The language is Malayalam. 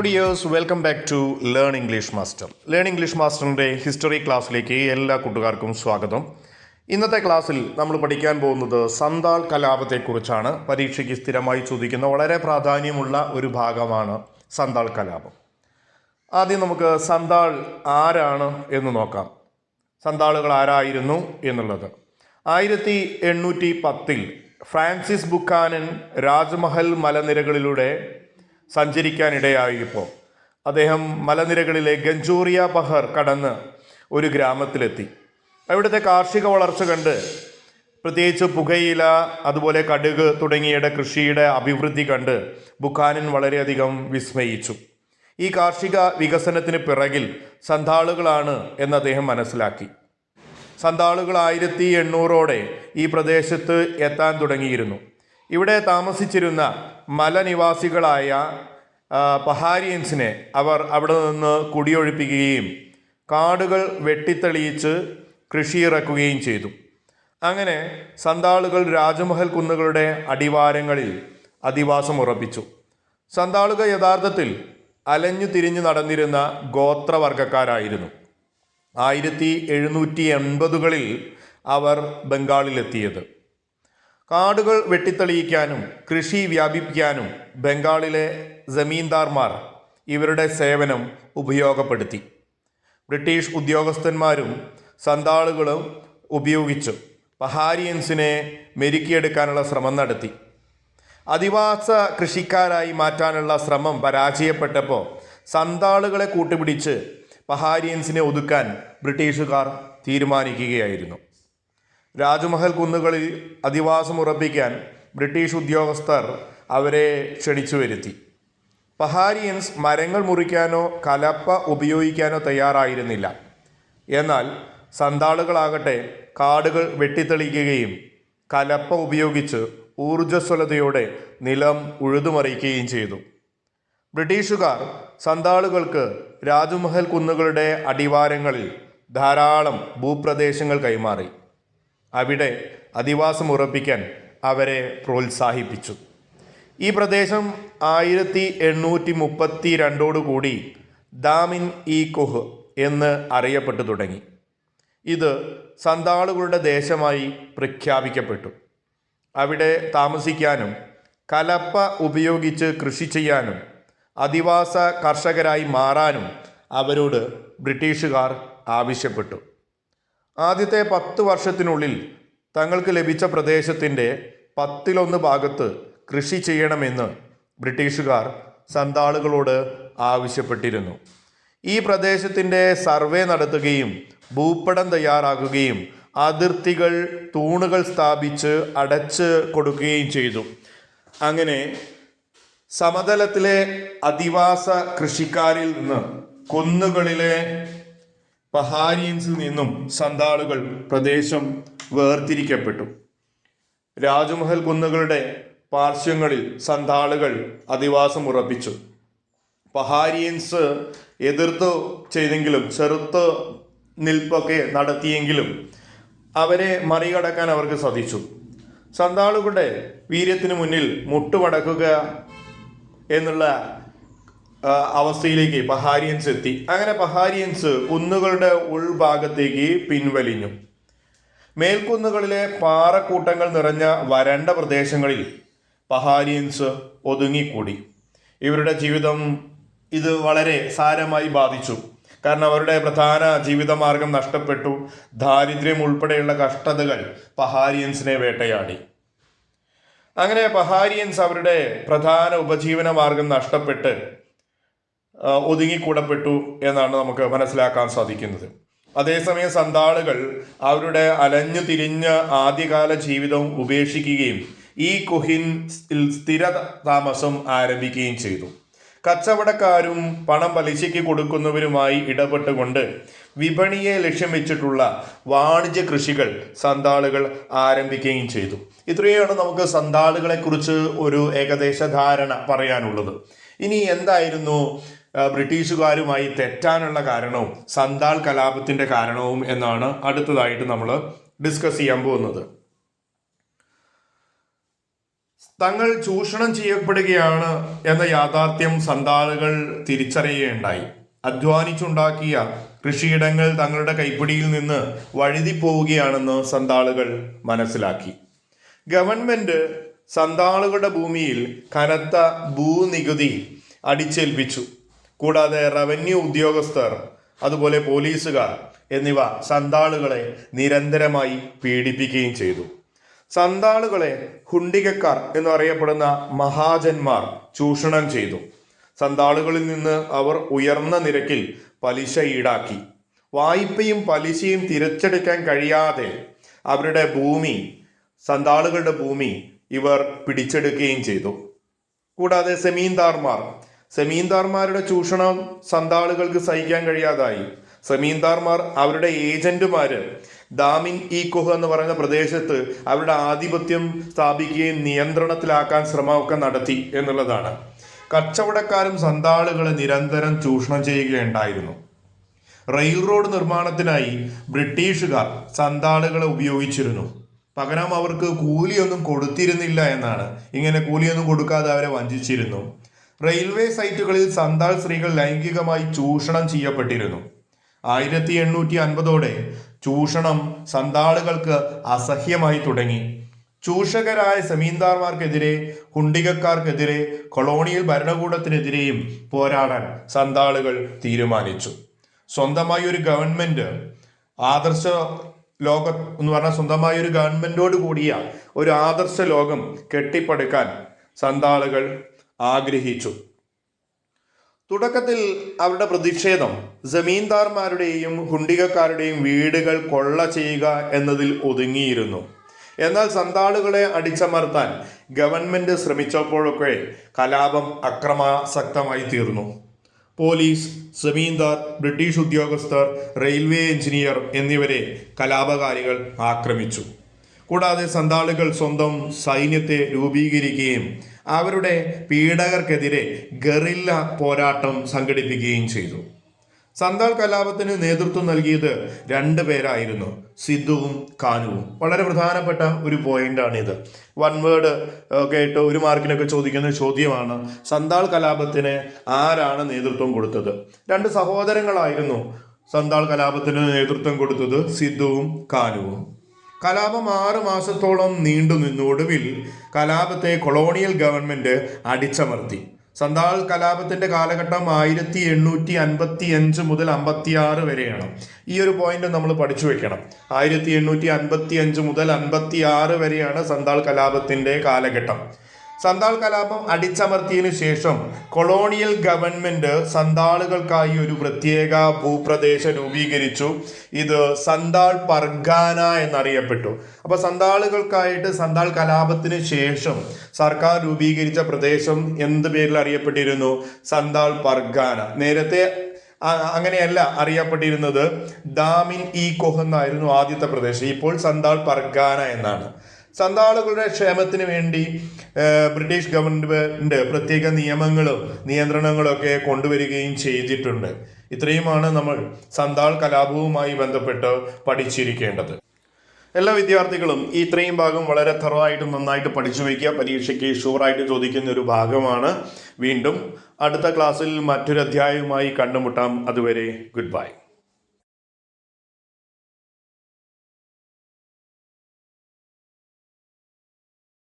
Hello dears welcome back to learn English master learn English മാസ്റ്ററിന്റെ history ക്ലാസ്സിലേക്ക് എല്ലാ കൂട്ടുകാർക്കും സ്വാഗതം. ഇന്നത്തെ ക്ലാസ്സിൽ നമ്മൾ പഠിക്കാൻ പോകുന്നത് സന്താൾ കലാപത്തെക്കുറിച്ചാണ്. പരീക്ഷയ്ക്ക് സ്ഥിരമായി ചോദിക്കുന്ന വളരെ പ്രാധാന്യമുള്ള ഒരു ഭാഗമാണ് സന്താൾ കലാപം. ആദ്യം നമുക്ക് സന്താൾ ആരാണ് എന്ന് നോക്കാം. സന്താളുകൾ ആരായിരുന്നു എന്നുള്ളത്. ആയിരത്തി എണ്ണൂറ്റി പത്തിൽ ഫ്രാൻസിസ് ബുക്കാനൻ രാജ്മഹൽ മലനിരകളിലൂടെ സഞ്ചരിക്കാനിടയായപ്പോൾ അദ്ദേഹം മലനിരകളിലെ ഗഞ്ചൂറിയ പഹർ കടന്ന് ഒരു ഗ്രാമത്തിലെത്തി. അവിടുത്തെ കാർഷിക വളർച്ച കണ്ട് പ്രത്യേകിച്ച് പുകയില അതുപോലെ കടുക് തുടങ്ങിയുടെ കൃഷിയുടെ അഭിവൃദ്ധി കണ്ട് ബുഖാനൻ വളരെയധികം വിസ്മയിച്ചു. ഈ കാർഷിക വികസനത്തിന് പിറകിൽ സന്താളുകളാണ് എന്ന് അദ്ദേഹം മനസ്സിലാക്കി. സന്താളുകൾ ആയിരത്തി എണ്ണൂറോടെ ഈ പ്രദേശത്ത് എത്താൻ തുടങ്ങിയിരുന്നു. ഇവിടെ താമസിച്ചിരുന്ന മലനിവാസികളായ പഹാരിയൻസിനെ അവർ അവിടെ നിന്ന് കുടിയൊഴിപ്പിക്കുകയും കാടുകൾ വെട്ടിത്തെളിയിച്ച് കൃഷിയിറക്കുകയും ചെയ്തു. അങ്ങനെ സന്താളുകൾ രാജമഹൽ കുന്നുകളുടെ അടിവാരങ്ങളിൽ അധിവാസം ഉറപ്പിച്ചു. സന്താളുക യഥാർത്ഥത്തിൽ അലഞ്ഞു തിരിഞ്ഞു നടന്നിരുന്ന ഗോത്രവർഗക്കാരായിരുന്നു ആയിരത്തി എഴുന്നൂറ്റി എൺപതുകളിൽ അവർ ബംഗാളിലെത്തിയത്. കാടുകൾ വെട്ടിത്തെളിയിക്കാനും കൃഷി വ്യാപിപ്പിക്കാനും ബംഗാളിലെ ജമീന്ദാർമാർ ഇവരുടെ സേവനം ഉപയോഗപ്പെടുത്തി. ബ്രിട്ടീഷ് ഉദ്യോഗസ്ഥന്മാരും സന്താളുകളും ഉപയോഗിച്ചു. പഹാരിയൻസിനെ മെരുക്കിയെടുക്കാനുള്ള ശ്രമം നടത്തി. അധിവാസ കൃഷിക്കാരായി മാറ്റാനുള്ള ശ്രമം പരാജയപ്പെട്ടപ്പോൾ സന്താളുകളെ കൂട്ടുപിടിച്ച് പഹാരിയൻസിനെ ഒതുക്കാൻ ബ്രിട്ടീഷുകാർ തീരുമാനിക്കുകയായിരുന്നു. രാജ്മഹൽ കുന്നുകളിൽ അധിവാസം ഉറപ്പിക്കാൻ ബ്രിട്ടീഷ് ഉദ്യോഗസ്ഥർ അവരെ ക്ഷണിച്ചു വരുത്തി. പഹാരിയൻസ് മരങ്ങൾ മുറിക്കാനോ കലപ്പ ഉപയോഗിക്കാനോ തയ്യാറായിരുന്നില്ല. എന്നാൽ സന്താളുകളാകട്ടെ കാടുകൾ വെട്ടിത്തെളിക്കുകയും കലപ്പ ഉപയോഗിച്ച് ഊർജസ്വലതയോടെ നിലം ഉഴുതുമറിയുകയും ചെയ്തു. ബ്രിട്ടീഷുകാർ സന്താളുകൾക്ക് രാജ്മഹൽ കുന്നുകളുടെ അടിവാരങ്ങളിൽ ധാരാളം ഭൂപ്രദേശങ്ങൾ കൈമാറി. അവിടെ അധിവാസം ഉറപ്പിക്കാൻ അവരെ പ്രോത്സാഹിപ്പിച്ചു. ഈ പ്രദേശം ആയിരത്തി എണ്ണൂറ്റി മുപ്പത്തി രണ്ടോടുകൂടി ദാമിൻ ഇ കൊഹ് എന്ന് അറിയപ്പെട്ടു തുടങ്ങി. ഇത് സന്താളുകളുടെ ദേശമായി പ്രഖ്യാപിക്കപ്പെട്ടു. അവിടെ താമസിക്കാനും കലപ്പ ഉപയോഗിച്ച് കൃഷി ചെയ്യാനും അധിവാസ കർഷകരായി മാറാനും അവരോട് ബ്രിട്ടീഷുകാർ ആവശ്യപ്പെട്ടു. ആദ്യത്തെ പത്ത് വർഷത്തിനുള്ളിൽ തങ്ങൾക്ക് ലഭിച്ച പ്രദേശത്തിന്റെ പത്തിലൊന്ന് ഭാഗത്ത് കൃഷി ചെയ്യണമെന്ന് ബ്രിട്ടീഷുകാർ സന്താളുകളോട് ആവശ്യപ്പെട്ടിരുന്നു. ഈ പ്രദേശത്തിന്റെ സർവേ നടത്തുകയും ഭൂപടം തയ്യാറാക്കുകയും അതിർത്തികൾ തൂണുകൾ സ്ഥാപിച്ച് അടച്ച് കൊടുക്കുകയും ചെയ്തു. അങ്ങനെ സമതലത്തിലെ അധിവാസ കൃഷിക്കാരിൽ നിന്ന് കുന്നുകളിലെ പഹാരിയൻസിൽ നിന്നും സന്താളുകൾ പ്രദേശം വേർതിരിക്കപ്പെട്ടു. രാജമഹൽ കുന്നുകളുടെ പാർശ്വങ്ങളിൽ സന്താളുകൾ അധിവാസം ഉറപ്പിച്ചു. പഹാരിയൻസ് എതിർത്ത് ചെയ്തെങ്കിലും ചെറുത്ത് നിൽപ്പൊക്കെ നടത്തിയെങ്കിലും അവരെ മറികടക്കാൻ അവർക്ക് സാധിച്ചു. സന്താളുകളുടെ വീര്യത്തിന് മുന്നിൽ മുട്ടുമടക്കുക എന്നുള്ള അവസ്ഥയിലേക്ക് പഹാരിയൻസ് എത്തി. അങ്ങനെ പഹാരിയൻസ് കുന്നുകളുടെ ഉൾഭാഗത്തേക്ക് പിൻവലിഞ്ഞു. മേൽക്കുന്നുകളിലെ പാറക്കൂട്ടങ്ങൾ നിറഞ്ഞ വരണ്ട പ്രദേശങ്ങളിൽ പഹാരിയൻസ് ഒതുങ്ങിക്കൂടി. ഇവരുടെ ജീവിതം ഇത് വളരെ സാരമായി ബാധിച്ചു. കാരണം അവരുടെ പ്രധാന ജീവിതമാർഗം നഷ്ടപ്പെട്ടു. ദാരിദ്ര്യം ഉൾപ്പെടെയുള്ള കഷ്ടതകൾ പഹാരിയൻസിനെ വേട്ടയാടി. അങ്ങനെ പഹാരിയൻസ് അവരുടെ പ്രധാന ഉപജീവന മാർഗം നഷ്ടപ്പെട്ട് ഒതുങ്ങിക്കൂടപ്പെട്ടു എന്നാണ് നമുക്ക് മനസ്സിലാക്കാൻ സാധിക്കുന്നത്. അതേസമയം സന്താളുകൾ അവരുടെ അലഞ്ഞു തിരിഞ്ഞ ആദ്യകാല ജീവിതം ഉപേക്ഷിക്കുകയും ഈ കുഹിൻ സ്ഥിര താമസം ആരംഭിക്കുകയും ചെയ്തു. കച്ചവടക്കാരും പണം പലിശയ്ക്ക് കൊടുക്കുന്നവരുമായി ഇടപെട്ടുകൊണ്ട് വിപണിയെ ലക്ഷ്യം വെച്ചിട്ടുള്ള വാണിജ്യ കൃഷികൾ സന്താളുകൾ ആരംഭിക്കുകയും ചെയ്തു. ഇത്രയാണ് നമുക്ക് സന്താളുകളെക്കുറിച്ച് ഒരു ഏകദേശ ധാരണ പറയാനുള്ളത്. ഇനി എന്തായിരുന്നു ബ്രിട്ടീഷുകാരുമായി തെറ്റാനുള്ള കാരണവും സന്താൾ കലാപത്തിന്റെ കാരണവും എന്നാണ് അടുത്തതായിട്ട് നമ്മൾ ഡിസ്കസ് ചെയ്യാൻ പോകുന്നത്. തങ്ങൾ ചൂഷണം ചെയ്യപ്പെടുകയാണ് എന്ന യാഥാർത്ഥ്യം സന്താളുകൾ തിരിച്ചറിയുകയുണ്ടായി. അധ്വാനിച്ചുണ്ടാക്കിയ കൃഷിയിടങ്ങൾ തങ്ങളുടെ കൈപ്പിടിയിൽ നിന്ന് വഴുതി പോവുകയാണെന്ന് സന്താളുകൾ മനസ്സിലാക്കി. ഗവൺമെന്റ് സന്താളുകളുടെ ഭൂമിയിൽ കനത്ത ഭൂനികുതി അടിച്ചേൽപ്പിച്ചു. കൂടാതെ റവന്യൂ ഉദ്യോഗസ്ഥർ അതുപോലെ പോലീസുകാർ എന്നിവ സന്താളുകളെ നിരന്തരമായി പീഡിപ്പിക്കുകയും ചെയ്തു. സന്താളുകളെ ഹുണ്ടികക്കാർ എന്ന് അറിയപ്പെടുന്ന മഹാജന്മാർ ചൂഷണം ചെയ്തു. സന്താളുകളിൽ നിന്ന് അവർ ഉയർന്ന നിരക്കിൽ പലിശ ഈടാക്കി. വായ്പയും പലിശയും തിരിച്ചെടുക്കാൻ കഴിയാതെ അവരുടെ ഭൂമി സന്താളുകളുടെ ഭൂമി ഇവർ പിടിച്ചെടുക്കുകയും ചെയ്തു. കൂടാതെ സെമീന്ദാർമാർ സെമീന്ദാർമാരുടെ ചൂഷണം സന്താളുകൾക്ക് സഹിക്കാൻ കഴിയാതായി. സെമീന്ദാർമാർ അവരുടെ ഏജന്റുമാര് ദാമിൻ ഇ കുഹ് എന്ന് പറയുന്ന പ്രദേശത്ത് അവരുടെ ആധിപത്യം സ്ഥാപിക്കുകയും നിയന്ത്രണത്തിലാക്കാൻ ശ്രമമൊക്കെ നടത്തി എന്നുള്ളതാണ്. കച്ചവടക്കാരും സന്താളുകളെ നിരന്തരം ചൂഷണം ചെയ്യുകയുണ്ടായിരുന്നു. റെയിൽ റോഡ് നിർമ്മാണത്തിനായി ബ്രിട്ടീഷുകാർ സന്താളുകളെ ഉപയോഗിച്ചിരുന്നു. പകരം അവർക്ക് കൂലിയൊന്നും കൊടുത്തിരുന്നില്ല എന്നാണ്. ഇങ്ങനെ കൂലിയൊന്നും കൊടുക്കാതെ അവരെ വഞ്ചിച്ചിരുന്നു. റെയിൽവേ സൈറ്റുകളിൽ സന്താൾ സ്ത്രീകൾ ലൈംഗികമായി ചൂഷണം ചെയ്യപ്പെട്ടിരുന്നു. ആയിരത്തി എണ്ണൂറ്റി അൻപതോടെ ചൂഷണം സന്താളുകൾക്ക് അസഹ്യമായി തുടങ്ങി. ചൂഷകരായ സെമീന്ദാർമാർക്കെതിരെ ഹുണ്ടികക്കാർക്കെതിരെ കൊളോണിയൽ ഭരണകൂടത്തിനെതിരെയും പോരാടാൻ സന്താളുകൾ തീരുമാനിച്ചു. സ്വന്തമായി ഒരു ഗവൺമെന്റ് ആദർശ ലോകം എന്ന് പറഞ്ഞാൽ സ്വന്തമായ ഒരു ഗവൺമെന്റോട് കൂടിയ ഒരു ആദർശ ലോകം കെട്ടിപ്പടുക്കാൻ സന്താളുകൾ ആഗ്രഹിച്ചു. തുടക്കത്തിൽ അവരുടെ പ്രതിഷേധം ജമീന്ദാർമാരുടെയും ഹുണ്ടികക്കാരുടെയും വീടുകൾ കൊള്ള ചെയ്യുക എന്നതിൽ ഒതുങ്ങിയിരുന്നു. എന്നാൽ സന്താളുകളെ അടിച്ചമർത്താൻ ഗവൺമെന്റ് ശ്രമിച്ചപ്പോഴൊക്കെ കലാപം അക്രമാസക്തമായി തീർന്നു. പോലീസ് ജമീന്ദാർ ബ്രിട്ടീഷ് ഉദ്യോഗസ്ഥർ റെയിൽവേ എഞ്ചിനീയർ എന്നിവരെ കലാപകാരികൾ ആക്രമിച്ചു. കൂടാതെ സന്താളുകൾ സ്വന്തം സൈന്യത്തെ രൂപീകരിക്കുകയും അവരുടെ പീഡകർക്കെതിരെ ഗറില്ല പോരാട്ടം സംഘടിപ്പിക്കുകയും ചെയ്തു. സന്താൾ കലാപത്തിന് നേതൃത്വം നൽകിയത് രണ്ട് പേരായിരുന്നു സിദ്ധുവും കാനുവും. വളരെ പ്രധാനപ്പെട്ട ഒരു പോയിന്റാണിത്. വൺ വേർഡ് കേട്ട് ഒരു മാർക്കിനൊക്കെ ചോദിക്കുന്ന ചോദ്യമാണ് സന്താൾ കലാപത്തിന് ആരാണ് നേതൃത്വം കൊടുത്തത്? രണ്ട് സഹോദരങ്ങളായിരുന്നു സന്താൾ കലാപത്തിന് നേതൃത്വം കൊടുത്തത് സിദ്ധുവും കാനുവും. കലാപം ആറ് മാസത്തോളം നീണ്ടു നിന്നൊടുവിൽ കലാപത്തെ കൊളോണിയൽ ഗവൺമെന്റ് അടിച്ചമർത്തി. സന്താൾ കലാപത്തിന്റെ കാലഘട്ടം ആയിരത്തി എണ്ണൂറ്റി അൻപത്തി അഞ്ച് മുതൽ അമ്പത്തി ആറ് വരെയാണ്. ഈ ഒരു പോയിന്റ് നമ്മൾ പഠിച്ചു വെക്കണം. ആയിരത്തി എണ്ണൂറ്റി അൻപത്തി അഞ്ച് മുതൽ അൻപത്തി ആറ് വരെയാണ് സന്താൾ കലാപത്തിന്റെ കാലഘട്ടം. സന്താൾ കലാപം അടിച്ചമർത്തിയതിനു ശേഷം കൊളോണിയൽ ഗവൺമെന്റ് സന്താളുകൾക്കായി ഒരു പ്രത്യേക ഭൂപ്രദേശം രൂപീകരിച്ചു. ഇത് സന്താൾ പർഗാന എന്നറിയപ്പെട്ടു. അപ്പൊ സന്താളുകൾക്കായിട്ട് സന്താൾ കലാപത്തിന് ശേഷം സർക്കാർ രൂപീകരിച്ച പ്രദേശം എന്ത് പേരിൽ അറിയപ്പെട്ടിരുന്നു? സന്താൾ പർഗാന. നേരത്തെ അങ്ങനെയല്ല അറിയപ്പെട്ടിരുന്നത്. ദാമിൻ ഇ കൊഹ് എന്നായിരുന്നു ആദ്യത്തെ പ്രദേശം. ഇപ്പോൾ സന്താൾ പർഗാന എന്നാണ്. സന്താളുകളുടെ ക്ഷേമത്തിന് വേണ്ടി ബ്രിട്ടീഷ് ഗവൺമെന്റ് പ്രത്യേക നിയമങ്ങളും നിയന്ത്രണങ്ങളൊക്കെ കൊണ്ടുവരികയും ചെയ്തിട്ടുണ്ട്. ഇത്രയുമാണ് നമ്മൾ സന്താൾ കലാപവുമായി ബന്ധപ്പെട്ട് പഠിച്ചിരിക്കേണ്ടത്. എല്ലാ വിദ്യാർത്ഥികളും ഈ ഇത്രയും ഭാഗം വളരെ തറവായിട്ട് നന്നായിട്ട് പഠിച്ചു വയ്ക്കുക. പരീക്ഷയ്ക്ക് ഷുവറായിട്ട് ചോദിക്കുന്ന ഒരു ഭാഗമാണ്. വീണ്ടും അടുത്ത ക്ലാസ്സിൽ മറ്റൊരു അധ്യായവുമായി കണ്ടുമുട്ടാം. അതുവരെ ഗുഡ് ബൈ.